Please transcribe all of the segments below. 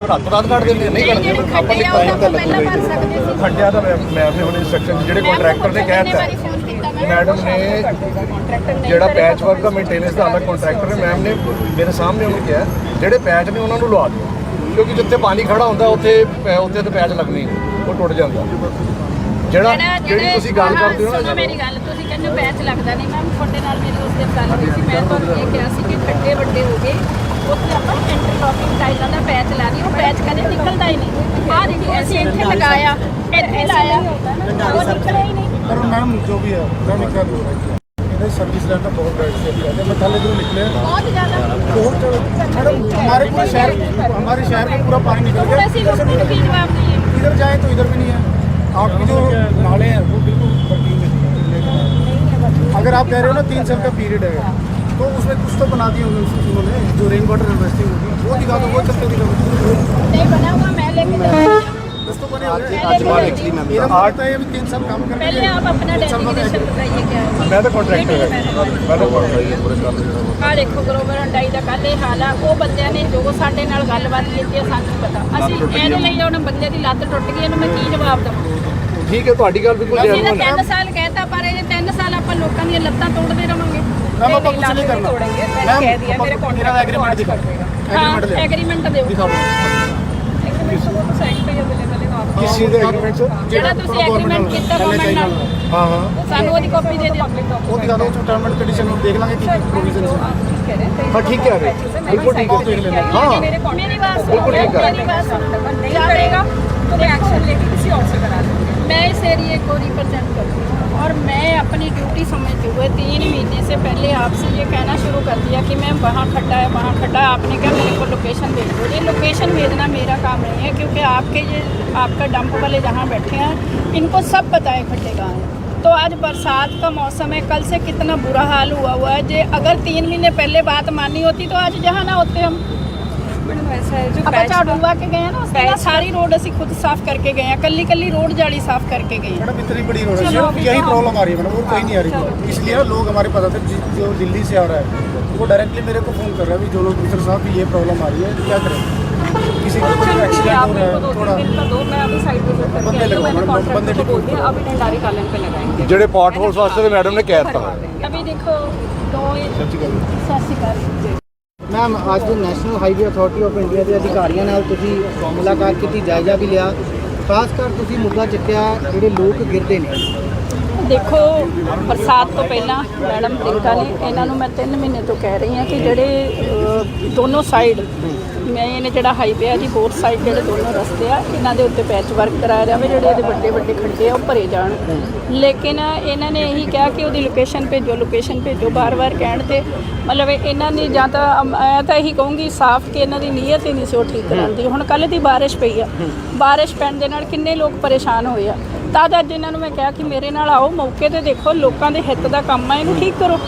ਰਾਤੋਂ ਰਾਤ ਕੱਢ ਦਿੰਦੇ ਆ, ਨਹੀਂ ਕੱਢਦੇ ਜਿਹੜੇ ਆਪਾਂ ਖੱਡੇ ਨੇ ਆ ਉਹ ਟਾਈਮ ਤਾਂ ਤਾਂ ਪਹਿਲਾਂ ਲੱਗੂਗਾ ਭਰ ਸਕਦੇ ਸੀ ਖੱਡਿਆ ਦਾ ਮੈਂ ਮੈਂ ਨੇ ਹੁਣ ਇੰਸਟਰਕਸ਼ਨ ਜਿਹੜੇ ਕੰਟਰੈਕਟਰ ਨੇ ਕਹਿ ਦਿੱਤਾ ਮੈਡਮ ਨੇ ਜਿਹੜਾ ਪੈਚ ਵਰਕ ਦਾ ਮੇਨਟੇਨੈਂਸ ਦਾ ਅਲੱਗ ਕੰਟਰੈਕਟਰ ਹੈ ਮੈਮ ਨੇ ਮੇਰੇ ਸਾਹਮਣੇ ਉਹਨੂੰ ਕਿਹਾ ਜਿਹੜੇ ਪੈਚ ਨੇ ਉਹਨਾਂ ਨੂੰ ਲਵਾ ਦਿਓ ਕਿਉਂਕਿ ਜਿੱਥੇ ਪਾਣੀ ਖੜਾ ਹੁੰਦਾ ਉੱਥੇ ਪੈ- ਉੱਥੇ ਤੇ ਪੈਚ ਲੱਗਣੀ ਉਹ ਟੁੱਟ ਜਾਂਦਾ ਜਿਹੜਾ ਜਿਹੜੀ ਤੁਸੀਂ ਗੱਲ ਕਰਦੇ ਹੋ ਸੁਣੋ ਨਾ ਮੇਰੀ ਗੱਲ ਤੁਸੀਂ ਕਹਿੰਦੇ ਹੋ ਪੈਚ ਲੱਗਦਾ ਨਹੀਂ ਮੈਮ ਤੁਹਾਡੇ ਨਾਲ ਮੇਰੀ ਉਸ ਦਿਨ ਗੱਲ ਹੋਈ ਸੀ ਮੈਂ ਤੁਹਾਨੂੰ ਇਹ ਕਿਹਾ ਸੀ ਕਿ ਖੱਡੇ ਵੱਡੇ ਹੋ ਗਏ ਉੱਥੇ ਆਪਾਂ ਇੰਟਰਲੌਕਿੰਗ ਟਾਈਲਾਂ ਦਾ ਪੈਚ ਲਾਣੀ बैच कदे निकलता ही नहीं। सर्विस लाइन तो बहुत बैठ से जो निकले। बहुत ज़्यादा। हमारे पूरे शहर हमारे शहर में पूरा पानी निकल गया। इधर जाए तो इधर भी नहीं है। आपकी जो नाले हैं वो बिल्कुल अगर आप कह रहे हो ना तीन साल का पीरियड है। तो उसमें कुछ तो बना दिए होंगे उन्होंने जो रेन वाटर हार्वेस्टिंग होगी वो दिखा दो वो चलते दिखा दो ਨਹੀਂ ਬਣਾ हुआ मैं लेके जा रही हूँ कुछ तो बने हुए हैं। आज बार actually मैम मेरा मानता है अभी तीन साल काम करके पहले आप अपना डेजिग्नेशन बताइए क्या है ਮੈਂ ਤਾਂ ਕੰਟਰੈਕਟਰ ਹੈ ਮੈਂ ਤਾਂ ਕੰਟਰੈਕਟਰ ਆ ਦੇਖੋ ਗਲੋਬਲ ਹੰਡਾਈ ਦਾ ਕੱਲ ਇਹ ਹਾਲ ਆ ਉਹ ਬੰਦਿਆਂ ਨੇ ਜੋ ਸਾਡੇ ਨਾਲ ਗੱਲਬਾਤ ਕੀਤੀ ਆ ਸਾਨੂੰ ਨਹੀਂ ਪਤਾ ਅਸੀਂ ਇਹਦੇ ਲਈ ਹੁਣ ਬੰਦੇ ਦੀ ਲੱਤ ਟੁੱਟ ਗਈ ਇਹਨੂੰ ਮੈਂ ਕੀ ਜਵਾਬ ਦਵਾਂ ਠੀਕ ਹੈ ਤੁਹਾਡੀ ਗੱਲ ਬਿਲਕੁਲ ਅਸੀਂ ਜੈਨੂਅਨ ਤਾਂ ਹੈ 3 ਸਾਲ ਕਹਿਤਾ ਪਰ ਇਹ 3 ਸਾਲ ਆਪਾਂ ਲੋਕਾਂ ਦੀਆਂ ਲੱਤਾਂ ਤੋੜਦੇ ਰਵਾਂਗੇ मैम ਆਪਾਂ ਕੁਝ नहीं करना छोड़ेंगे मैंने कह दिया मेरे मेरा कॉन्ट्रैक्ट एग्रीमेंट दिखा एग्रीमेंट हाँ ले एग्रीमेंट दे दिखा एग्रीमेंट तो वो साइन पे अवेलेबल है आप किस ਚੀਜ਼ ਦਾ ਐਗਰੀਮੈਂਟ ਜਿਹੜਾ ਤੁਸੀਂ ਐਗਰੀਮੈਂਟ ਕੀਤਾ ਗਵਰਨਮੈਂਟ ਨਾਲ ਹਾਂ ਹਾਂ ਸਾਨੂੰ ਉਹਦੀ ਕਾਪੀ ਦੇ ਦਿਓ ਆਪਣੀ ਕਾਪੀ ਉਹ ਦਿਖਾ ਦਿਓ ਉਹ ਟਰਮ ਐਂਡ ਕੰਡੀਸ਼ਨ ਨੂੰ ਦੇਖ ਲਾਂਗੇ ਕੀ ਪ੍ਰੋਵੀਜ਼ਨ ਹੈ हाँ ठीक है अरे बिल्कुल ठीक है देख लेना हाँ मेरी बात सुनो मेरी बात सुनो नहीं करेगा तो मैं एक्शन लेके किसी और से करा दूंगी मैं इस एरिए को रिप्रेजेंट करती हूँ और मैं अपनी ड्यूटी समझते हुए तीन महीने से पहले आपसे ये कहना शुरू कर दिया कि मैं वहाँ खड्डा है, वहाँ खड्डा। है आपने कहा मेरे को लोकेशन भेज दो। ये लोकेशन भेजना मेरा काम नहीं है क्योंकि आपके ये, आपका डंप वाले जहाँ बैठे हैं, इनको सब पता है खड्डे कहाँ हैं। तो आज बरसात का मौसम है, कल से कितना बुरा हाल हुआ हुआ है। जे अगर तीन महीने पहले बात मानी होती तो आज जहाँ ना होते हम। गवर्नमेंट वैसा है जो ਆਪਾਂ ਝਾੜੂ ਲਵਾ ਕੇ ਗਏ ਆ ਨਾ ਉਸ ਦਿਨ ਪੈਚ- ਸਾਰੀ ਰੋਡ ਅਸੀਂ ਖੁਦ ਸਾਫ਼ ਕਰਕੇ ਗਏ ਆ ਕੱਲੀ ਕੱਲੀ ਰੋਡ जाली साफ करके गए हैं। मैडम इतनी बड़ी रोड है चलो सिर्फ अभी यही जाओ। प्रॉब्लम आ रही है मैडम और कहीं नहीं आ रही चलो। है। इसलिए ना लोग हमारे पास आते हैं जि- जो दिल्ली से आ रहा है वो डायरेक्टली मेरे को फ़ोन कर रहा है अभी जो लोग मिस्टर साहब ये प्रॉब्लम आ रही है क्या करें किसी का कोई चलो ठीक है एक्सीडेंट आप हो मेरे को रहा दो है तीन थोड़ा दिन का दो मैं अभी साइड विजिट करके बंदे आई हूँ लगाओ, मैंने मैडम, बंदे कॉन्ट्रैक्टर को बोल दिया अभी ढंडारी कालन पे लगाएंगे ਜਿਹੜੇ ਪਾਟਹੋਲਸ ਵਾਸਤੇ ਤੇ ਮੈਡਮ ਨੇ ਕਹਿ ਦਿੱਤਾ अभी देखो दो सत श्रीकाल ਮੈਮ ਅੱਜ National Highway Authority of India ਦੇ ਅਧਿਕਾਰੀਆਂ ਨਾਲ ਤੁਸੀਂ ਮੁਲਾਕਾਤ ਕੀਤੀ, ਜਾਇਜ਼ਾ ਵੀ ਲਿਆ। ਖਾਸ ਕਰ ਤੁਸੀਂ ਮੁੱਦਾ ਚੱਕਿਆ, ਜਿਹੜੇ ਲੋਕ ਗਿਰਦੇ ਨੇ। ਦੇਖੋ, ਬਰਸਾਤ ਤੋਂ ਪਹਿਲਾਂ ਮੈਡਮ ਪ੍ਰਿੰਕਾ ਨੇ, ਇਹਨਾਂ ਨੂੰ ਮੈਂ 3 ਮਹੀਨੇ ਤੋਂ ਕਹਿ ਰਹੀ ਹਾਂ ਕਿ ਜਿਹੜੇ ਦੋਨੋਂ ਸਾਈਡ ਮੈਂ ਇਹਨੇ ਜਿਹੜਾ ਹਾਈਵੇ ਆ ਜੀ ਬੋਥ ਸਾਈਡ ਜਿਹੜੇ ਦੋਨੋਂ ਰਸਤੇ ਆ, ਇਹਨਾਂ ਦੇ ਉੱਤੇ ਪੈਚ ਵਰਕ ਕਰਾਇਆ ਜਾਵੇ, ਜਿਹੜੇ ਇਹਦੇ ਵੱਡੇ ਵੱਡੇ ਖੱਡੇ ਆ, ਉਹ ਭਰੇ ਜਾਣ। ਲੇਕਿਨ ਇਹਨਾਂ ਨੇ ਇਹੀ ਕਿਹਾ ਕਿ ਉਹਦੀ ਲੋਕੇਸ਼ਨ ਭੇਜੋ ਲੋਕੇਸ਼ਨ ਭੇਜੋ ਬਾਰ-ਬਾਰ ਕਹਿਣ ਤੇ। ਮਤਲਬ ਇਹਨਾਂ ਨੇ ਜਾਂ ਤਾਂ ਮੈਂ ਤਾਂ ਇਹੀ ਕਹੂੰਗੀ, ਸਾਫ਼ ਕਿ ਇਹਨਾਂ ਦੀ ਨੀਅਤ ਹੀ ਨਹੀਂ ਸੀ ਉਹ ਠੀਕ ਕਰਨ ਦੀ ਹੁਣ ਕੱਲ੍ਹ ਦੀ ਬਾਰਿਸ਼ ਪਈ ਆ। ਬਾਰਿਸ਼ ਪੈਣ ਦੇ ਨਾਲ ਕਿੰਨੇ ਲੋਕ ਪਰੇਸ਼ਾਨ ਹੋਏ ਆ। ਤਦ ਅੱਜ ਇਹਨਾਂ ਨੂੰ ਮੈਂ ਕਿਹਾ ਕਿ ਮੇਰੇ ਨਾਲ ਆਓ, ਮੌਕੇ ਤੇ ਦੇਖੋ, ਲੋਕਾਂ ਦੇ ਹਿੱਤ ਦਾ ਕੰਮ ਆ, ਇਹਨੂੰ ਠੀਕ ਕਰੋ।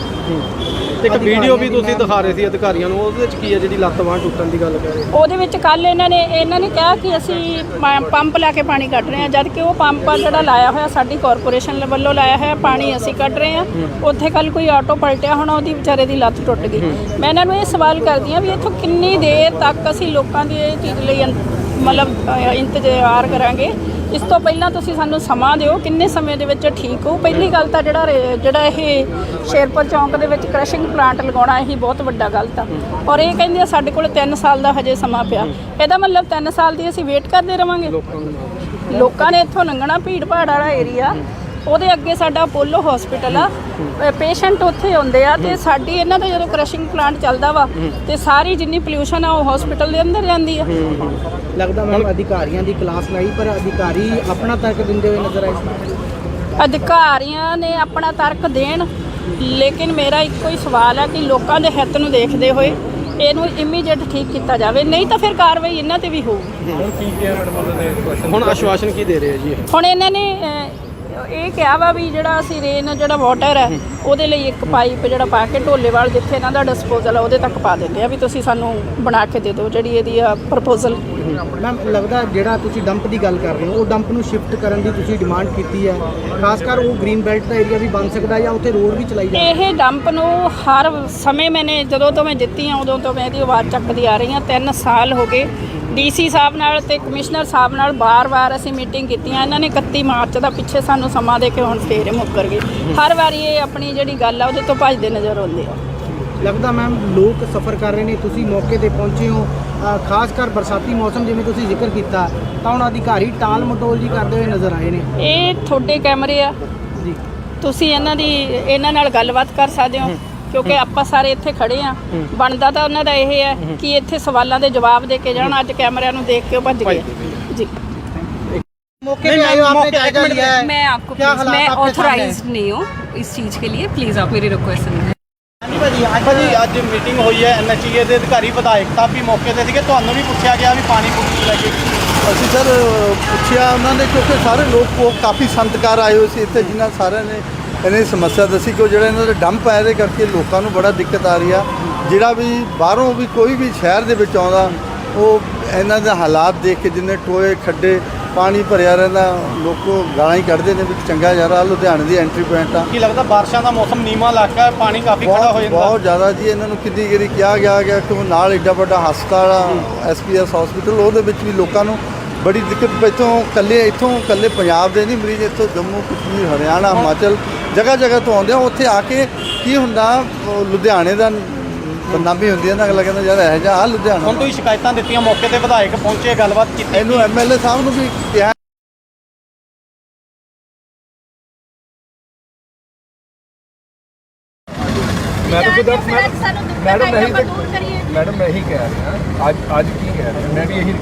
ਇੱਕ ਵੀਡੀਓ ਵੀ ਤੁਸੀਂ ਦਿਖਾ ਰਹੇ ਸੀ ਅਧਿਕਾਰੀਆਂ ਨੂੰ ਉਹਦੇ ਵਿੱਚ ਕੀ ਹੈ ਜਿਹੜੀ ਲੱਤ ਬਾਂਹ ਟੁੱਟਣ ਦੀ ਗੱਲ ਕਰ ਰਹੇ ਉਹਦੇ ਵਿੱਚ ਕੱਲ ਇਹਨਾਂ ਨੇ ਇਹਨਾਂ ਨੇ ਕਿਹਾ ਕਿ ਅਸੀਂ ਪ- ਪੰਪ ਲਾ ਕੇ ਪਾਣੀ ਕੱਢ ਰਹੇ ਹਾਂ ਜਦ ਕਿ ਉਹ ਪੰਪ ਆ ਜਿਹੜਾ ਲਾਇਆ ਹੋਇਆ ਸਾਡੀ ਕਾਰਪੋਰੇਸ਼ਨ ਵੱਲੋਂ ਲਾਇਆ ਹੋਇਆ ਪਾਣੀ ਅਸੀਂ ਕੱਢ ਰਹੇ ਹਾਂ। ਉੱਥੇ ਕੱਲ ਕੋਈ ਆਟੋ ਪਲਟਿਆ ਹੋਣਾ ਉਹਦੀ ਵਿਚਾਰੇ ਦੀ ਲੱਤ ਟੁੱਟ ਗਈ। ਮੈਂ ਇਹਨਾਂ ਨੂੰ ਇਹ ਸਵਾਲ ਕਰਦੀ ਹਾਂ ਵੀ ਇੱਥੋਂ ਕਿੰਨੀ ਦੇਰ ਤੱਕ ਅਸੀਂ ਲੋਕਾਂ ਦੀ ਇਹ ਚੀਜ਼ ਲਈ ਅੰ- ਮਤਲਬ ਅ, ਇੰਤਜ਼ਾਰ ਕਰਾਂਗੇ? ਇਸ ਤੋਂ ਪਹਿਲਾਂ ਤੁਸੀਂ ਸਾਨੂੰ ਸਮਾਂ ਦਿਓ, ਕਿੰਨੇ ਸਮੇਂ ਦੇ ਵਿੱਚ ਠੀਕ ਹੋ? ਪਹਿਲੀ ਗੱਲ ਤਾਂ ਜਿਹੜਾ ਰੇ- ਜਿਹੜਾ ਇਹ ਸ਼ੇਰਪੁਰ ਚੌਂਕ ਦੇ ਵਿੱਚ ਕ੍ਰਸ਼ਿੰਗ ਪਲਾਂਟ ਲਗਾਉਣਾ ਇਹ ਬਹੁਤ ਵੱਡਾ ਗਲਤ ਆ। ਔਰ ਇਹ ਕਹਿੰਦੇ ਆ ਸਾਡੇ ਕੋਲ 3 ਸਾਲ ਦਾ ਹਜੇ ਸਮਾਂ ਪਿਆ। ਇਹਦਾ ਮਤਲਬ 3 ਸਾਲ ਦੀ ਅਸੀਂ ਵੇਟ ਕਰਦੇ ਰਵਾਂਗੇ। ਲੋਕਾਂ ਨੇ ਇੱਥੋਂ ਲੰਘਣਾ ਭੀੜ ਭਾੜ ਵਾਲਾ ਏਰੀਆ ਉਹਦੇ ਅੱਗੇ ਸਾਡਾ ਅਪੋਲੋ ਹਸਪੀਟਲ ਆ। ਪੇਸ਼ੈਂਟ ਉੱਥੇ ਆਉਂਦੇ ਆ ਤੇ ਸਾਡੀ ਇਹਨਾਂ ਦਾ ਜਦੋਂ ਕ੍ਰਸ਼ਿੰਗ ਪਲਾਂਟ ਚੱਲਦਾ ਵਾ ਤੇ ਸਾਰੀ ਜਿੰਨੀ ਪੋਲਿਊਸ਼ਨ ਆ ਉਹ ਹਸਪੀਟਲ ਦੇ ਅੰਦਰ ਜਾਂਦੀ ਆ। ਲੱਗਦਾ ਮੈਮ ਅਧਿਕਾਰੀਆਂ ਦੀ ਕਲਾਸ ਲਾਈ ਪਰ ਅਧਿਕਾਰੀ ਆਪਣਾ ਤਰਕ ਦਿੰਦੇ ਹੋਏ ਨਜ਼ਰ ਆਏ ਅਧਿਕਾਰੀਆਂ ਨੇ ਆਪਣਾ ਤਰਕ ਦੇਣ ਲੇਕਿਨ ਮੇਰਾ ਇੱਕੋ ਹੀ ਸਵਾਲ ਹੈ ਕਿ ਲੋਕਾਂ ਦੇ ਹਿੱਤ ਨੂੰ ਦੇਖਦੇ ਹੋਏ ਇਹਨੂੰ ਇਮੀਡੀਏਟ ਠੀਕ ਕੀਤਾ ਜਾਵੇ। ਨਹੀਂ ਤਾਂ ਫਿਰ ਕਾਰਵਾਈ ਇਹਨਾਂ ਤੇ ਵੀ ਹੋਊਗੀ। ਹੁਣ ਆਸ਼ਵਾਸਨ ਕੀ ਦੇ ਰਹੇ ਆ ਜੀ? ਹੁਣ ਇਹਨਾਂ ਨੇ ਇਹ ਕਿਹਾ ਵਾ ਵੀ ਜਿਹੜਾ ਅਸੀਂ ਰੇਨ ਜਿਹੜਾ ਵਾਟਰ ਹੈ ਉਹਦੇ ਲਈ ਇੱਕ ਪਾਈਪ ਜਿਹੜਾ ਪਾ ਕੇ ਢੋਲੇਵਾਲ ਜਿੱਥੇ ਇਹਨਾਂ ਦਾ ਡਿਸਪੋਜ਼ਲ ਆ ਉਹਦੇ ਤੱਕ ਪਾ ਦਿੰਦੇ ਆ ਵੀ ਤੁਸੀਂ ਸਾਨੂੰ ਬਣਾ ਕੇ ਦੇ ਦਿਓ ਜਿਹੜੀ ਇਹਦੀ ਆ ਪ੍ਰਪੋਜ਼ਲ ਮੈਮ ਲੱਗਦਾ ਜਿਹੜਾ ਤੁਸੀਂ ਡੰਪ ਦੀ ਗੱਲ ਕਰ ਰਹੇ ਹੋ ਉਹ ਡੰਪ ਨੂੰ ਸ਼ਿਫਟ ਕਰਨ ਦੀ ਤੁਸੀਂ ਡਿਮਾਂਡ ਕੀਤੀ ਹੈ। ਖਾਸ ਕਰ ਉਹ ਗ੍ਰੀਨ ਬੈਲਟ ਦਾ ਏਰੀਆ ਵੀ ਬਣ ਸਕਦਾ ਜਾਂ ਉੱਥੇ ਰੋਡ ਵੀ ਚਲਾਈ ਜਾ ਇਹ ਡੰਪ ਨੂੰ ਹਰ ਸਮੇਂ ਮੈਨੇ ਜਦੋਂ ਤੋਂ ਮੈਂ ਜਿੱਤੀ ਹਾਂ ਉਦੋਂ ਤੋਂ ਮੈਂ ਇਹਦੀ ਆਵਾਜ਼ ਚੱਕਦੀ ਆ ਰਹੀ ਹਾਂ 3 ਸਾਲ ਹੋ ਗਏ ਡੀਸੀ ਸਾਹਿਬ ਨਾਲ ਤੇ ਕਮਿਸ਼ਨਰ ਸਾਹਿਬ ਨਾਲ ਬਾਰ-ਬਾਰ ਅਸੀਂ ਮੀਟਿੰਗ ਕੀਤੀਆਂ। ਇਹਨਾਂ ਨੇ 31 ਮਾਰਚ ਦਾ ਪਿੱਛੇ ਸਾਨੂੰ ਸਮਾਂ ਦੇ ਕੇ ਹੁਣ ਫੇਰ ਮੁੱਕਰ ਗਏ। ਹਰ ਵਾਰੀ ਇਹ ਆਪਣੀ ਜਿਹੜੀ ਗੱਲ ਆ ਉਹਦੇ ਤੋਂ ਭੱਜਦੇ ਨਜ਼ਰ ਆਉਂਦੇ ਆ। ਲੱਗਦਾ ਮੈਮ ਲੋਕ ਸਫਰ ਕਰ ਰਹੇ ਨੇ ਤੁਸੀਂ ਮੌਕੇ ਤੇ ਪਹੁੰਚੇ ਹੋ। ਖਾਸ ਕਰ ਬਰਸਾਤੀ ਮੌਸਮ ਜਿਵੇਂ ਤੁਸੀਂ ਜ਼ਿਕਰ ਕੀਤਾ ਤਾਂ ਹੁਣ ਅਧਿਕਾਰੀ ਟਾਲ ਮਟੋਲ ਜੀ ਕਰਦੇ ਹੋਏ ਨਜ਼ਰ ਆਏ ਨੇ। ਇਹ ਤੁਹਾਡੇ ਕੈਮਰੇ ਆ। ਜੀ। ਤੁਸੀਂ ਇਹਨਾਂ ਦੀ ਇਹਨਾਂ ਨਾਲ ਗੱਲਬਾਤ ਕਰ ਸਕਦੇ ਹੋ। ਕਿਉਂਕਿ ਆਪਾਂ ਸਾਰੇ ਇੱਥੇ ਖੜੇ ਆ ਬਣਦਾ ਤਾਂ ਉਹਨਾਂ ਦਾ ਇਹ ਹੈ ਕਿ ਇੱਥੇ ਸਵਾਲਾਂ ਦੇ ਜਵਾਬ ਦੇ ਕੇ ਜਾਣ ਅੱਜ ਕੈਮਰਿਆਂ ਨੂੰ ਦੇਖ ਕੇ ਉਹ ਭੱਜ ਗਏ ਜੀ मौके पे आए हो आपने जायजा लिया है मैं आपको क्या प्लीज हालात मैं आपके सामने ऑथराइज्ड नहीं हूँ इस चीज़ के लिए प्लीज़ आप मेरी रिक्वेस्ट सुनिए ਹਾਂਜੀ ਭਾਜੀ ਅੱਜ ਭਾਜੀ ਅੱਜ ਮੀਟਿੰਗ ਹੋਈ ਹੈ ਐਨਐਚਏ ਦੇ ਅਧਿਕਾਰੀ ਵਿਧਾਇਕ ਸਾਹਿਬ ਵੀ ਮੌਕੇ ਤੇ ਸੀਗੇ ਤੁਹਾਨੂੰ ਵੀ ਪੁੱਛਿਆ ਗਿਆ ਵੀ ਪਾਣੀ ਪੂਣੀ ਲੈ ਕੇ ਅਸੀਂ ਸਰ ਪੁੱਛਿਆ ਉਹਨਾਂ ਨੇ ਕਿਉਂਕਿ ਸਾਰੇ ਲੋਕ ਉਹ ਕਾਫੀ ਸੰਤਕਾਰ ਆਏ ਹੋਏ ਸੀ ਇੱਥੇ ਜਿਨ੍ਹਾਂ ਸਾਰਿਆਂ ਨੇ ਇਹਨਾਂ ਦੀ ਸਮੱਸਿਆ ਦੱਸੀ ਕਿ ਜਿਹੜਾ ਇਹਨਾਂ ਦੇ ਡੰਪ ਹੈ ਇਹਦੇ ਕਰਕੇ ਲੋਕਾਂ ਨੂੰ ਬੜਾ ਦਿੱਕਤ ਆ ਰਹੀ ਆ। ਜਿਹੜਾ ਵੀ ਬਾਹਰੋਂ ਵੀ ਕੋਈ ਵੀ ਸ਼ਹਿਰ ਦੇ ਵਿੱਚ ਆਉਂਦਾ ਉਹ ਇਹਨਾਂ ਦੇ ਹਾਲਾਤ ਦੇਖ ਕੇ ਜਿੰਨੇ ਟੋਏ ਖੱਡੇ ਪਾਣੀ ਭਰਿਆ ਰਹਿੰਦਾ ਲੋਕੋ ਗਾਲਾਂ ਹੀ ਕੱਢਦੇ ਨੇ ਵੀ ਚੰਗਾ ਯਾਰ ਆਹ ਲੁਧਿਆਣੇ ਦੀ ਐਂਟਰੀ ਪੁਆਇੰਟ ਆ। ਕੀ ਲੱਗਦਾ ਬਾਰਿਸ਼ਾਂ ਦਾ ਮੌਸਮ ਨੀਵਾਂ ਇਲਾਕਾ ਹੈ ਪਾਣੀ ਕਾਫੀ ਖੜਾ ਹੋ ਜਾਂਦਾ? ਬਹੁਤ ਜ਼ਿਆਦਾ ਜੀ ਇਹਨਾਂ ਨੂੰ ਕਿੰਨੀ ਗਰੀ ਕਿਹਾ ਗਿਆ ਗਿਆ ਕਿ ਉਹ ਨਾਲ ਏਡਾ ਵੱਡਾ ਹਸਪਤਾਲ ਆ ਐਸਪੀਐਸ ਹਸਪੀਟਲ ਉਹਦੇ ਵਿੱਚ ਵੀ ਲੋਕਾਂ ਨੂੰ ਬੜੀ ਦਿੱਕਤ ਇੱਥੋਂ ਕੱਲੇ ਇੱਥੋਂ ਕੱਲੇ ਪੰਜਾਬ ਦੇ ਨਹੀਂ ਮਰੀਜ਼ ਇੱਥੋਂ ਜੰਮੂ ਕਸ਼ਮੀਰ ਹਰਿਆਣਾ ਹਿਮਾਚਲ ਜਗ੍ਹਾ ਜਗ੍ਹਾ ਤੋਂ ਆਉਂਦੇ ਆ ਉੱਥੇ ਆ ਕੇ ਕੀ ਹੁੰਦਾ ਲੁਧਿਆਣੇ ਦਾ ਬਦਨਾਮੀ ਹੁੰਦੀ ਹੈ ਨਾ ਅਗਲਾ ਕਹਿੰਦਾ ਯਾਰ ਇਹ ਜਿਹਾ ਆ ਲੁਧਿਆਣਾ। ਹੁਣ ਤੁਸੀਂ ਸ਼ਿਕਾਇਤਾਂ ਦਿੱਤੀਆਂ ਮੌਕੇ ਤੇ ਵਿਧਾਇਕ ਪਹੁੰਚੇ ਗੱਲਬਾਤ ਕੀਤੀ। ਇਹਨੂੰ ਐਮਐਲਏ ਸਾਹਿਬ ਨੂੰ ਵੀ ਕਿਹਾ। ਮੈਡਮ ਮੈਂ ਹੀ ਕਹਿ ਰਿਹਾ ਅੱਜ ਅੱਜ ਕੀ ਕਹਿ ਰਿਹਾ ਮੈਂ ਵੀ ਇਹੀ